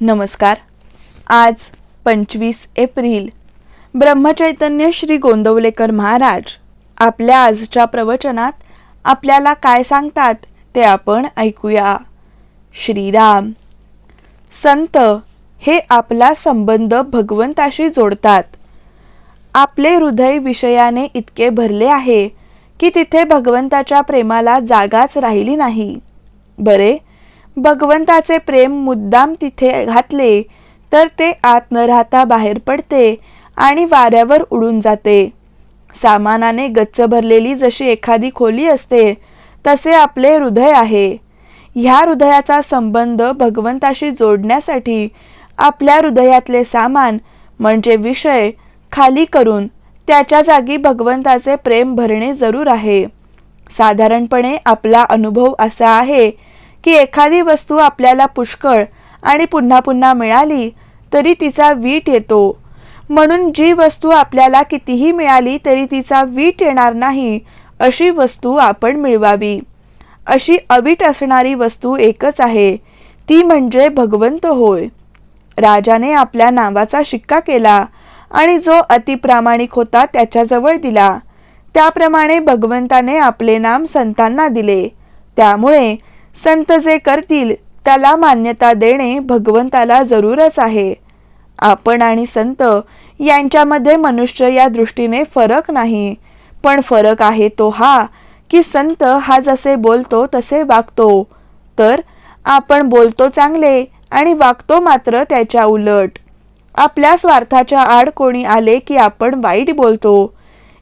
नमस्कार. आज पंचवीस एप्रिल. ब्रह्मचैतन्य श्री गोंदवलेकर महाराज आपल्या आजच्या प्रवचनात आपल्याला काय सांगतात ते आपण ऐकूया. श्रीराम संत हे आपला संबंध भगवंताशी जोडतात. आपले हृदय विषयाने इतके भरले आहे की तिथे भगवंताच्या प्रेमाला जागाच राहिली नाही. बरे भगवंताचे प्रेम मुद्दाम तिथे घातले तर ते आत न राहता बाहेर पडते आणि वाऱ्यावर उडून जाते. सामानाने गच्च भरलेली जशी एखादी खोली असते तसे आपले हृदय आहे. ह्या हृदयाचा संबंध भगवंताशी जोडण्यासाठी आपल्या हृदयातले सामान म्हणजे विषय खाली करून त्याच्या जागी भगवंताचे प्रेम भरणे जरूर आहे. साधारणपणे आपला अनुभव असा आहे की एखादी वस्तू आपल्याला पुष्कळ आणि पुन्हा पुन्हा मिळाली तरी तिचा वीट येतो. म्हणून जी वस्तू आपल्याला कितीही मिळाली तरी तिचा वीट येणार नाही अशी वस्तू आपण मिळवावी. अशी अवीट असणारी वस्तू एकच आहे ती म्हणजे भगवंत होय. राजाने आपल्या नावाचा शिक्का केला आणि जो अतिप्रामाणिक होता त्याच्याजवळ दिला. त्याप्रमाणे भगवंताने आपले नाम संतांना दिले. त्यामुळे संत जे करतील त्याला मान्यता देणे भगवंताला जरूरच आहे. आपण आणि संत यांच्यामध्ये मनुष्य या दृष्टीने फरक नाही. पण फरक आहे तो हा की संत हा जसे बोलतो तसे वागतो. तर आपण बोलतो चांगले आणि वागतो मात्र त्याच्या उलट. आपल्या स्वार्थाच्या आड कोणी आले की आपण वाईट बोलतो.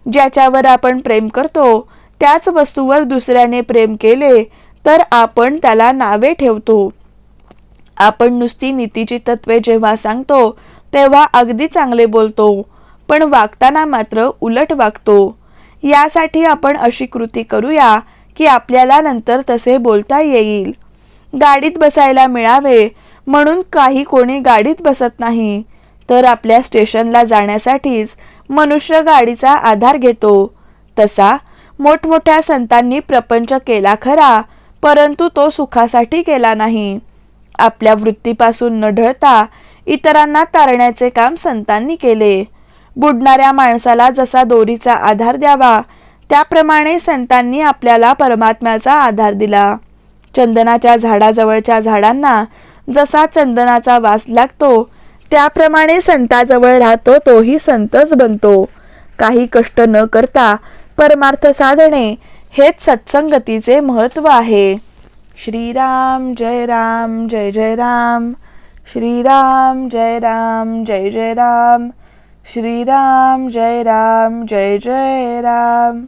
ज्याच्यावर आपण प्रेम करतो त्याच वस्तूवर दुसऱ्याने प्रेम केले तर आपण त्याला नावे ठेवतो. आपण नुसती नीतीची तत्वे जेव्हा सांगतो तेव्हा अगदी चांगले बोलतो पण वागताना मात्र उलट वागतो. यासाठी आपण अशी कृती करूया की आपल्याला नंतर तसे बोलता येईल. गाडीत बसायला मिळावे म्हणून काही कोणी गाडीत बसत नाही. तर आपल्या स्टेशनला जाण्यासाठीच मनुष्य गाडीचा आधार घेतो. तसा मोठमोठ्या संतांनी प्रपंच केला खरा परंतु तो सुखासाठी केला नाही. आपल्या वृत्तीपासून न ढळता इतरांना तारण्याचे काम संतांनी केले. बुडणाऱ्या माणसाला जसा दोरीचा आधार द्यावा त्याप्रमाणे संतांनी आपल्याला परमात्म्याचा आधार दिला. चंदनाच्या झाडाजवळच्या झाडांना जसा चंदनाचा वास लागतो त्याप्रमाणे संताजवळ राहतो तोही संतच बनतो. काही कष्ट न करता परमार्थ साधणे हेच सत्संगतीचे महत्त्व आहे. श्रीराम जय राम जय जय राम. श्रीराम जय राम जय जय राम. श्रीराम जय राम जय जय राम.